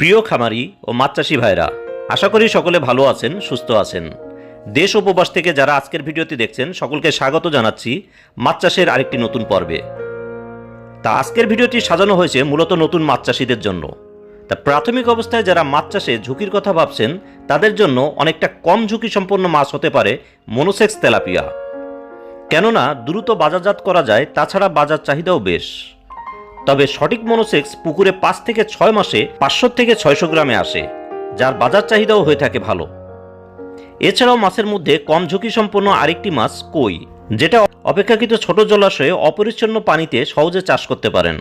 প্রিয় খামারি ও মাছ চাষি ভাইরা, আশা করি সকলে ভালো আছেন, সুস্থ আছেন। দেশ উপবাস থেকে যারা আজকের ভিডিওটি দেখছেন, সকলকে স্বাগত জানাচ্ছি মাছ চাষের আরেকটি নতুন পর্বে। তা আজকের ভিডিওটি সাজানো হয়েছে মূলত নতুন মাছ চাষিদের জন্য। তা প্রাথমিক অবস্থায় যারা মাছ চাষে ঝুঁকির কথা ভাবছেন, তাদের জন্য অনেকটা কম ঝুঁকি সম্পন্ন মাছ হতে পারে মনোসেক্স তেলাপিয়া। কেননা, দ্রুত বাজারজাত করা যায়, তাছাড়া বাজার চাহিদাও বেশ। তবে সঠিক মনোসেক্স পুকুরে পাঁচ থেকে ছয় মাসে পাঁচশো থেকে ছয়শো গ্রামে আসে, যার বাজার চাহিদাও হয়ে থাকে ভালো। এছাড়াও মাছের মধ্যে কম ঝুঁকি সম্পন্ন আরেকটি মাছ কই, যেটা অপেক্ষাকৃত ছোট জলাশয়ে অপরিচ্ছন্ন পানিতে সহজে চাষ করতে পারেন।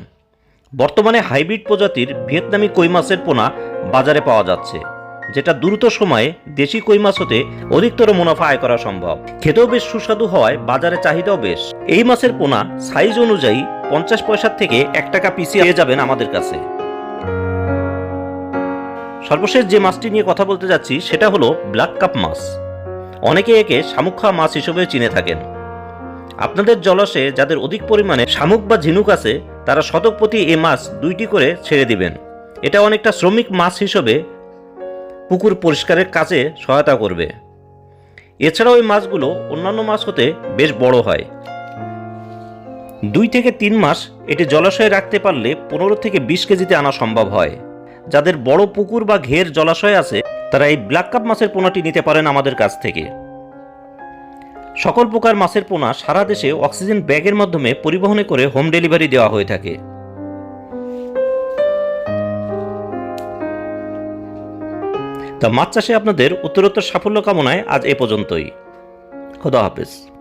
বর্তমানে হাইব্রিড প্রজাতির ভিয়েতনামি কই মাছের পোনা বাজারে পাওয়া যাচ্ছে। যেটা দ্রুত সময়ে দেশি কই মাছ হতে অধিকতর মুনাফা আয় করা সম্ভব। খেতেও বেশ সুস্বাদু হওয়ায় বাজারে চাহিদাও বেশ। এই মাছের পোনা সাইজ অনুযায়ী পঞ্চাশ পয়সার থেকে এক টাকা পিসি পেয়ে যাবেন আমাদের কাছে। সর্বশেষ যে মাছটি নিয়ে কথা বলতে যাচ্ছি, সেটা হলো ব্ল্যাক কাপ মাছ। অনেকে একে শামুক খাওয়া মাছ হিসেবে চিনে থাকেন। আপনাদের জলাশয়ে যাদের অধিক পরিমাণে শামুক বা ঝিনুক আছে, তারা শতক প্রতি এ মাছ দুইটি করে ছেড়ে দিবেন। এটা অনেকটা শ্রমিক মাছ হিসেবে পুকুর পরিষ্কারের কাজে সহায়তা করবে। এছাড়াও এই মাছগুলো অন্যান্য মাছ হতে বেশ বড় হয়। দুই থেকে তিন মাস এটি জলাশয়ে রাখতে পারলে পনেরো থেকে বিশ কেজিতে আনা সম্ভব হয়। যাদের বড় পুকুর বা ঘের জলাশয় আছে, তারা এই ব্ল্যাক কাপ মাছের পোনাটি নিতে পারেন আমাদের কাছ থেকে। সকল প্রকার মাছের পোনা সারা দেশে অক্সিজেন ব্যাগের মাধ্যমে পরিবহনে করে হোম ডেলিভারি দেওয়া হয়ে থাকে। তা মাছ চাষে আপনাদের উত্তরোত্তর সাফল্য কামনায় আজ এ পর্যন্তই। খোদা হাফেজ।